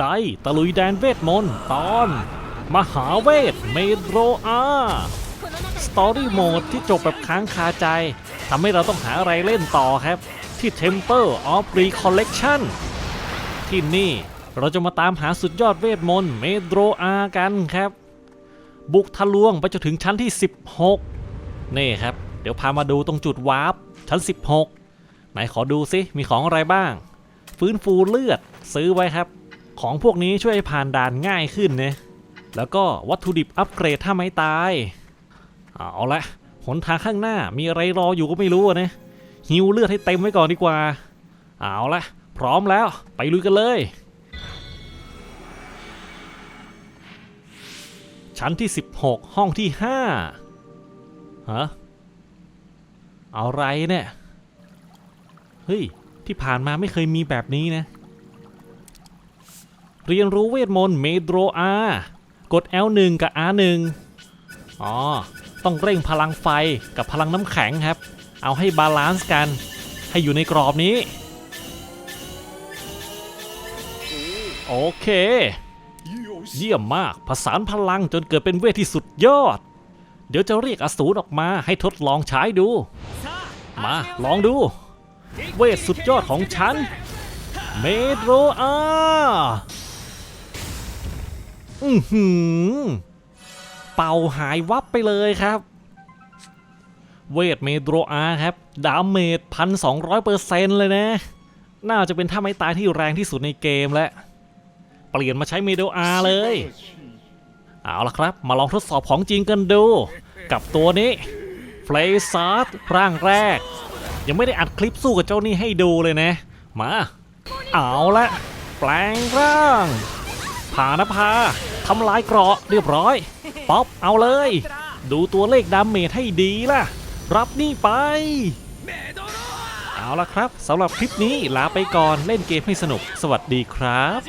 ไดตะลุยแดนเวทมนต์ตอน มหาเวทเมโดรอาสตอรี่โหมดที่จบแบบค้างคาใจทำให้เราต้องหาอะไรเล่นต่อครับ ที่ Temple of Recollection ที่นี่เราจะมาตามหาสุดยอดเวทมนต์เมโดรอากันครับ บุกทะลวงไปจนถึงชั้นที่ 16 นี่ครับ เดี๋ยวพามาดูตรงจุดวาร์ปชั้น 16 ไหนขอดูซิมีของอะไรบ้าง ฟื้นฟูเลือดซื้อไว้ครับ ของพวกนี้ช่วยให้ผ่านด่านง่ายขึ้นนะแล้วก็วัตถุดิบอัปเกรดถ้าไม่ตาย เอาละหนทางข้างหน้ามีอะไรรออยู่ก็ไม่รู้นะหิวเลือดให้เต็มไว้ก่อนดีกว่า เอาละพร้อมแล้วไปลุยกันเลย ชั้นที่ 16 ห้องที่5ฮะอะไรเนี่ย เฮ้ย ที่ผ่านมาไม่เคยมีแบบนี้นะ เรียนรู้เวทมนต์เมโดรอากด L1 กับ R1 อ๋อ ต้องเร่งพลังไฟกับพลังน้ำแข็งครับ เอาให้บาลานซ์กัน ให้อยู่ในกรอบนี้ โอเค เยี่ยมมาก ผสานพลังจนเกิดเป็นเวทที่สุดยอด เดี๋ยวจะเรียกอสูรออกมาให้ทดลองใช้ดู มา ลองดู เวทสุดยอดของฉัน เมโดรอา อือหือ เป่าหายวับไปเลยครับ เวทเมโดรอาครับ ดาเมจพันสองร้อยเปอร์เซ็นต์เลยนะ น่าจะเป็นท่าไม้ตายที่แรงที่สุดในเกมแล้ว เปลี่ยนมาใช้เมโดอาเลย เอาละครับ มาลองทดสอบของจริงกันดู กับตัวนี้เฟลซาร์ดร่างแรก ยังไม่ได้อัดคลิปสู้กับเจ้านี่ให้ดูเลยนะ มา เอาละแปลงร่างผานภา ทำลายเกราะเรียบร้อย ป๊อปเอาเลย ดูตัวเลขดาเมจให้ดีล่ะ รับนี่ไป เอาละครับสำหรับคลิปนี้ลาไปก่อนเล่นเกมให้สนุก สวัสดีครับ